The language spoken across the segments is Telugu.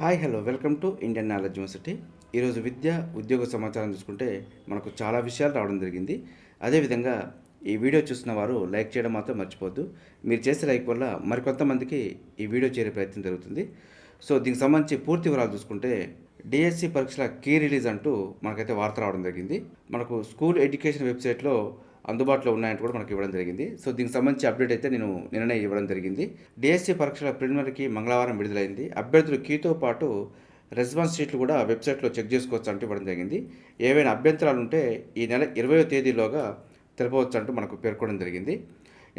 Hi hello. Welcome to Indian knowledge university. ఈరోజు విద్య ఉద్యోగ సమాచారం చూసుకుంటే మనకు చాలా విషయాలు రావడం జరిగింది. అదేవిధంగా ఈ వీడియో చూసిన వారు లైక్ చేయడం మాత్రం మర్చిపోద్దు మీరు చేసే లైక్ వల్ల మరికొంతమందికి ఈ వీడియో చేరే ప్రయత్నం జరుగుతుంది. సో దీనికి సంబంధించి పూర్తి వివరాలు చూసుకుంటే డిఎస్సి పరీక్షల కీ రిలీజ్ అంటూ మనకైతే వార్త రావడం జరిగింది. మనకు స్కూల్ ఎడ్యుకేషన్ వెబ్సైట్లో అందుబాటులో ఉన్నాయని కూడా మనకి ఇవ్వడం జరిగింది. సో దీనికి సంబంధించి అప్డేట్ అయితే నేను నిన్ననే ఇవ్వడం జరిగింది. డిఎస్సి పరీక్షల ప్రిలిమినరీకి మంగళవారం విడుదలైంది. అభ్యర్థులు కీతో పాటు రెస్పాన్స్ షీట్లు కూడా వెబ్సైట్లో చెక్ చేసుకోవచ్చు అంటూ ఇవ్వడం జరిగింది. ఏవైనా అభ్యంతరాలు ఉంటే ఈ నెల ఇరవయో తేదీలోగా తెలపవచ్చు అంటూ మనకు పేర్కొనడం జరిగింది.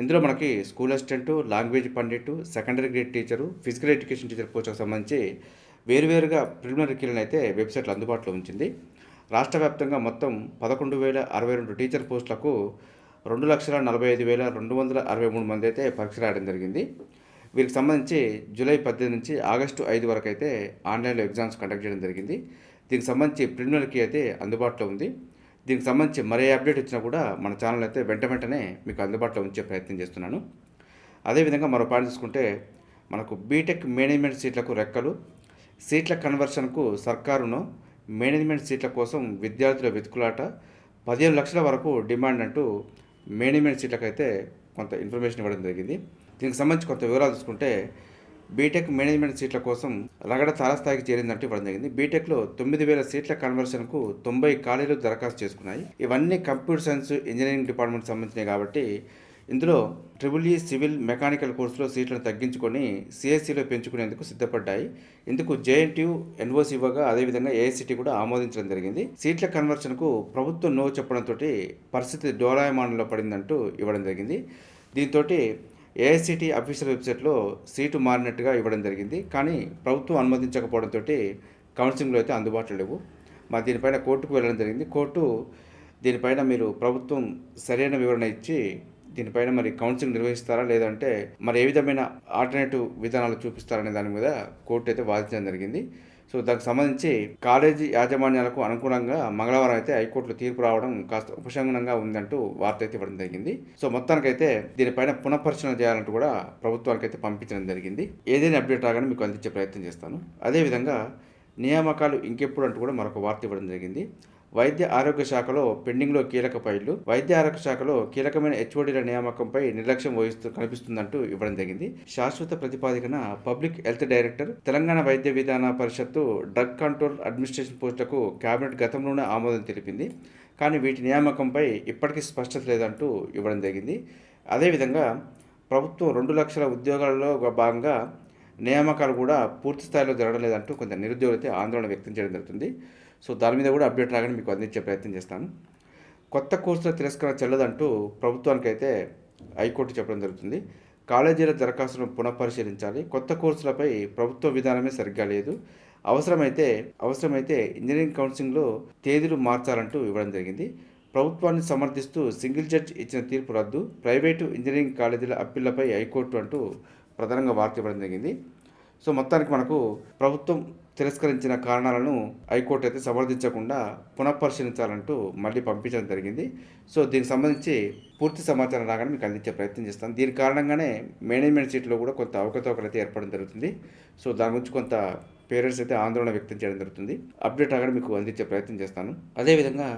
ఇందులో మనకి school assistant language pandit secondary grade teacher physical education teacher పోస్టులకు సంబంధించి వేరువేరుగా ప్రిలిమినరీ కీలను అయితే వెబ్సైట్లో అందుబాటులో ఉంచింది. రాష్ట్ర వ్యాప్తంగా మొత్తం పదకొండు వేల అరవై రెండు టీచర్ పోస్టులకు రెండు లక్షల నలభై ఐదు వేల రెండు వందల అరవై మూడు మంది అయితే పరీక్ష రాయడం జరిగింది. వీరికి సంబంధించి జూలై పద్దెనిమిది నుంచి ఆగస్టు ఐదు వరకు అయితే ఆన్లైన్లో ఎగ్జామ్స్ కండక్ట్ చేయడం జరిగింది. దీనికి సంబంధించి ప్రిలిమినరీకి అయితే అందుబాటులో ఉంది. దీనికి సంబంధించి మరే అప్డేట్ వచ్చినా కూడా మన ఛానల్ అయితే వెంట వెంటనే మీకు అందుబాటులో ఉంచే ప్రయత్నం చేస్తున్నాను. అదేవిధంగా మరో పాయింట్ చూసుకుంటే మనకు బీటెక్ మేనేజ్మెంట్ సీట్లకు రెక్కలు సీట్ల కన్వర్షన్కు సర్కారును మేనేజ్మెంట్ సీట్ల కోసం విద్యార్థుల వెతుకులాట పదిహేను లక్షల వరకు డిమాండ్ అంటూ మేనేజ్మెంట్ సీట్లకైతే కొంత ఇన్ఫర్మేషన్ ఇవ్వడం జరిగింది. దీనికి సంబంధించి కొంత వివరాలు చూసుకుంటే బీటెక్ మేనేజ్మెంట్ సీట్ల కోసం రగడ తారస్థాయికి చేరిందంటూ ఇవ్వడం జరిగింది. బీటెక్లో తొమ్మిది వేల సీట్ల కన్వర్షన్కు తొంభై ఖాళీలు దరఖాస్తు చేసుకున్నాయి. ఇవన్నీ కంప్యూటర్ సైన్స్ ఇంజనీరింగ్ డిపార్ట్మెంట్ సంబంధించినవి కాబట్టి ఇందులో ట్రిబుల్ ఈ సివిల్ మెకానికల్ కోర్సులో సీట్లను తగ్గించుకొని సిఎస్సిలో పెంచుకునేందుకు సిద్ధపడ్డాయి. ఇందుకు జేఎన్టీయు ఎన్ఓసి ఇవ్వగా అదేవిధంగా ఏఐసిటి కూడా ఆమోదించడం జరిగింది. సీట్ల కన్వర్షన్కు ప్రభుత్వం నో చెప్పడంతో పరిస్థితి డోలాయమానంలో పడిందంటూ ఇవ్వడం జరిగింది. దీంతో ఏఐసిటి అఫీషియల్ వెబ్సైట్లో సీటు మారినట్టుగా ఇవ్వడం జరిగింది. కానీ ప్రభుత్వం అనుమతించకపోవడంతో కౌన్సిలింగ్లో అయితే అందుబాటులో లేవు. మరి దీనిపైన కోర్టుకు వెళ్ళడం జరిగింది. కోర్టు దీనిపైన మీరు ప్రభుత్వం సరైన వివరణ ఇచ్చి దీనిపైన మరి కౌన్సిలింగ్ నిర్వహిస్తారా? లేదంటే మరి ఏ విధమైన ఆల్టర్నేటివ్ విధానాలు చూపిస్తారనే దాని మీద కోర్టు అయితే వాదించడం జరిగింది. సో దానికి సంబంధించి కాలేజీ యాజమాన్యాలకు అనుగుణంగా మంగళవారం అయితే హైకోర్టులో తీర్పు రావడం కాస్త ఉపశమనంగా ఉందంటూ వార్త అయితే ఇవ్వడం జరిగింది. సో మొత్తానికైతే దీనిపైన పునఃపరిశీలన చేయాలంటూ కూడా ప్రభుత్వానికి అయితే పంపించడం జరిగింది. ఏదైనా అప్డేట్ రాగానే మీకు అందించే ప్రయత్నం చేస్తాను. అదేవిధంగా నియామకాలు ఇంకెప్పుడు అంటూ కూడా మరొక వార్త ఇవ్వడం జరిగింది. వైద్య ఆరోగ్య శాఖలో పెండింగ్లో కీలక ఫైళ్ళు వైద్య ఆరోగ్య శాఖలో కీలకమైన హెచ్ఓడీల నియామకంపై నిర్లక్ష్యం వహిస్తూ కనిపిస్తుందంటూ ఇవ్వడం జరిగింది. శాశ్వత ప్రతిపాదికన పబ్లిక్ హెల్త్ డైరెక్టర్ తెలంగాణ వైద్య విధాన పరిషత్తు డ్రగ్ కంట్రోల్ అడ్మినిస్ట్రేషన్ పోస్టులకు కేబినెట్ గతంలోనే ఆమోదం తెలిపింది. కానీ వీటి నియామకంపై ఇప్పటికీ స్పష్టత లేదంటూ ఇవ్వడం జరిగింది. అదేవిధంగా ప్రభుత్వం రెండు లక్షల ఉద్యోగాలలో ఒక భాగంగా నియామకాలు కూడా పూర్తి స్థాయిలో జరగలేదంటూ కొంత నిరుద్యోగులు ఆందోళన వ్యక్తం చేయడం జరుగుతుంది. సో దాని మీద కూడా అప్డేట్ రాగానే మీకు అందించే ప్రయత్నం చేస్తాను. కొత్త కోర్సుల తిరస్కరణ చెల్లదంటూ ప్రభుత్వానికి అయితే హైకోర్టు చెప్పడం జరుగుతుంది. కాలేజీల దరఖాస్తును పునఃపరిశీలించాలి. కొత్త కోర్సులపై ప్రభుత్వ విధానమే సరిగ్గా లేదు. అవసరమైతే అవసరమైతే ఇంజనీరింగ్ కౌన్సిలింగ్లో తేదీలు మార్చాలంటూ ఇవ్వడం జరిగింది. ప్రభుత్వాన్ని సమర్థిస్తూ సింగిల్ జడ్జ్ ఇచ్చిన తీర్పు రద్దు ప్రైవేటు ఇంజనీరింగ్ కాలేజీల అప్పీళ్ళపై హైకోర్టు అంటూ ప్రధానంగా వార్త ఇవ్వడం జరిగింది. సో మొత్తానికి మనకు ప్రభుత్వం తిరస్కరించిన కారణాలను హైకోర్టు అయితే సమర్థించకుండా పునఃపరిశీలించాలంటూ మళ్ళీ పంపించడం జరిగింది. సో దీనికి సంబంధించి పూర్తి సమాచారం రాగానే మీకు అందించే ప్రయత్నం చేస్తాను. దీని కారణంగానే మేనేజ్మెంట్ సీట్లో కూడా కొంత అవకతవకలు అయితే ఏర్పడడం జరుగుతుంది. సో దాని గురించి కొంత పేరెంట్స్ అయితే ఆందోళన వ్యక్తం చేయడం జరుగుతుంది. అప్డేట్ రాగానే మీకు అందించే ప్రయత్నం చేస్తాను. అదేవిధంగా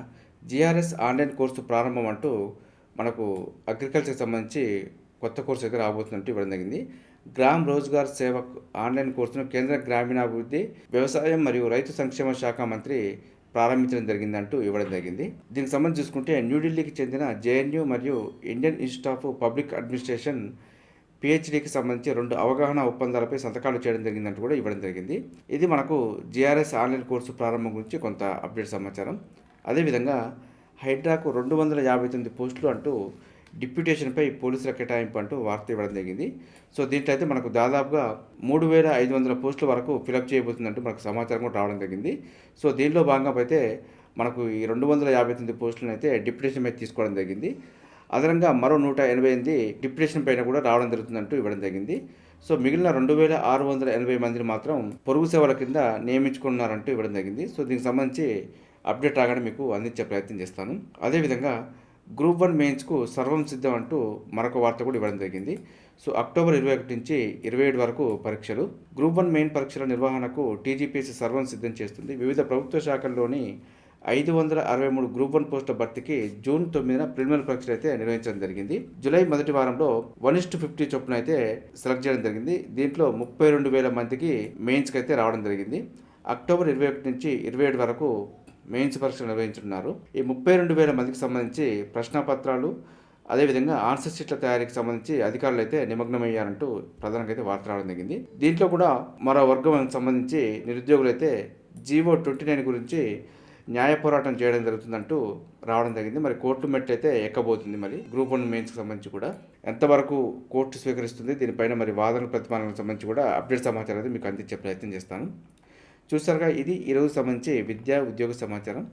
జిఆర్ఎస్ ఆన్లైన్ కోర్సు ప్రారంభం అంటూ మనకు అగ్రికల్చర్కి సంబంధించి కొత్త కోర్సు అయితే రాబోతున్నట్టు ఇవ్వడం జరిగింది. గ్రామ్ రోజ్గార్ సేవక్ ఆన్లైన్ కోర్సును కేంద్ర గ్రామీణాభివృద్ధి వ్యవసాయం మరియు రైతు సంక్షేమ శాఖ మంత్రి ప్రారంభించడం జరిగిందంటూ ఇవ్వడం జరిగింది. దీనికి సంబంధించి చూసుకుంటే న్యూఢిల్లీకి చెందిన జేఎన్యూ మరియు Indian institute of public administration పిహెచ్డికి సంబంధించి రెండు అవగాహన ఒప్పందాలపై సంతకాలు చేయడం జరిగిందంటూ కూడా ఇవ్వడం జరిగింది. ఇది మనకు జిఆర్ఎస్ ఆన్లైన్ కోర్సు ప్రారంభం గురించి కొంత అప్డేట్ సమాచారం. అదేవిధంగా హైడ్రాకు రెండు వందల యాభై తొమ్మిది పోస్టులు అంటూ డిప్యూటేషన్పై పోలీసుల కేటాయింపు అంటూ వార్త ఇవ్వడం జరిగింది. సో దీంట్లో అయితే మనకు దాదాపుగా మూడు వేల ఐదు వందల పోస్టుల వరకు ఫిలప్ చేయబోతుందంటూ మనకు సమాచారం కూడా రావడం జరిగింది. సో దీనిలో భాగంగా అయితే మనకు ఈ రెండు వందల యాభై తొమ్మిది పోస్టులను అయితే డిప్యూటేషన్ మీద తీసుకోవడం జరిగింది. అదనంగా మరో నూట ఎనభై ఎనిమిది డిప్యూటేషన్ పైన కూడా రావడం జరుగుతుందంటూ ఇవ్వడం జరిగింది. సో మిగిలిన రెండు వేల ఆరు వందల ఎనభై మందిని మాత్రం పొరుగు సేవల కింద నియమించుకున్నారంటూ ఇవ్వడం జరిగింది. సో దీనికి సంబంధించి అప్డేట్ రాగానే మీకు అందించే ప్రయత్నం చేస్తాను. అదేవిధంగా గ్రూప్ వన్ మెయిన్స్కు సర్వం సిద్ధం అంటూ మరొక వార్త కూడా ఇవ్వడం జరిగింది. సో అక్టోబర్ ఇరవై ఒకటి నుంచి ఇరవై ఏడు వరకు పరీక్షలు. గ్రూప్ వన్ మెయిన్ పరీక్షల నిర్వహణకు టీజీపీఎస్సీ సర్వం సిద్ధం చేస్తుంది. వివిధ ప్రభుత్వ శాఖల్లోని ఐదు వందల అరవై మూడు గ్రూప్ వన్ పోస్టుల భర్తీకి జూన్ తొమ్మిదిన ప్రిలిమినరీ పరీక్షలు అయితే నిర్వహించడం జరిగింది. జూలై మొదటి వారంలో వన్ ఇస్ట్ ఫిఫ్టీ చొప్పున అయితే సెలెక్ట్ చేయడం జరిగింది. దీంట్లో ముప్పై రెండు వేల మందికి మెయిన్స్కి అయితే రావడం జరిగింది. అక్టోబర్ ఇరవై ఒకటి నుంచి ఇరవై ఏడు వరకు మెయిన్స్ పరీక్షలు నిర్వహించనున్నారు. ఈ ముప్పై రెండు వేల మందికి సంబంధించి ప్రశ్నపత్రాలు అదేవిధంగా ఆన్సర్ షీట్ల తయారీకి సంబంధించి అధికారులు అయితే నిమగ్నమయ్యారంటూ ప్రధానంగా అయితే వార్త రావడం జరిగింది. దీంట్లో కూడా మరో వర్గం సంబంధించి నిరుద్యోగులు అయితే జీవో ట్వంటీ నైన్ గురించి న్యాయ పోరాటం చేయడం జరుగుతుందంటూ రావడం జరిగింది. మరి కోర్టు మెట్లు అయితే ఎక్కబోతుంది మరి? గ్రూప్ వన్ మెయిన్స్కి సంబంధించి కూడా ఎంతవరకు కోర్టు స్వీకరిస్తుంది? దీనిపైన మరి వాదనల ప్రతిపాదనలకు సంబంధించి కూడా అప్డేట్ సమాచారం అయితే మీకు అందించే ప్రయత్నం చేస్తాను. చూసారుగా ఇది ఈరోజు సంబంధించి విద్యా ఉద్యోగ సమాచారం.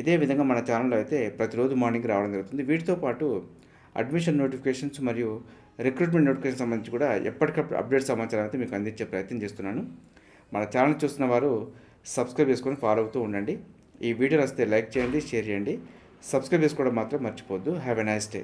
ఇదే విధంగా మన ఛానల్లో అయితే ప్రతిరోజు మార్నింగ్ రావడం జరుగుతుంది. వీటితో పాటు అడ్మిషన్ నోటిఫికేషన్స్ మరియు రిక్రూట్మెంట్ నోటిఫికేషన్ సంబంధించి కూడా ఎప్పటికప్పుడు అప్డేట్ సమాచారం అయితే మీకు అందించే ప్రయత్నం చేస్తున్నాను. మన ఛానల్ చూస్తున్న వారు సబ్స్క్రైబ్ చేసుకొని ఫాలో అవుతూ ఉండండి. ఈ వీడియో వస్తే లైక్ చేయండి షేర్ చేయండి. సబ్స్క్రైబ్ చేసుకోవడం మాత్రం మర్చిపోద్దు హ్యావ్ ఎ నైస్ డే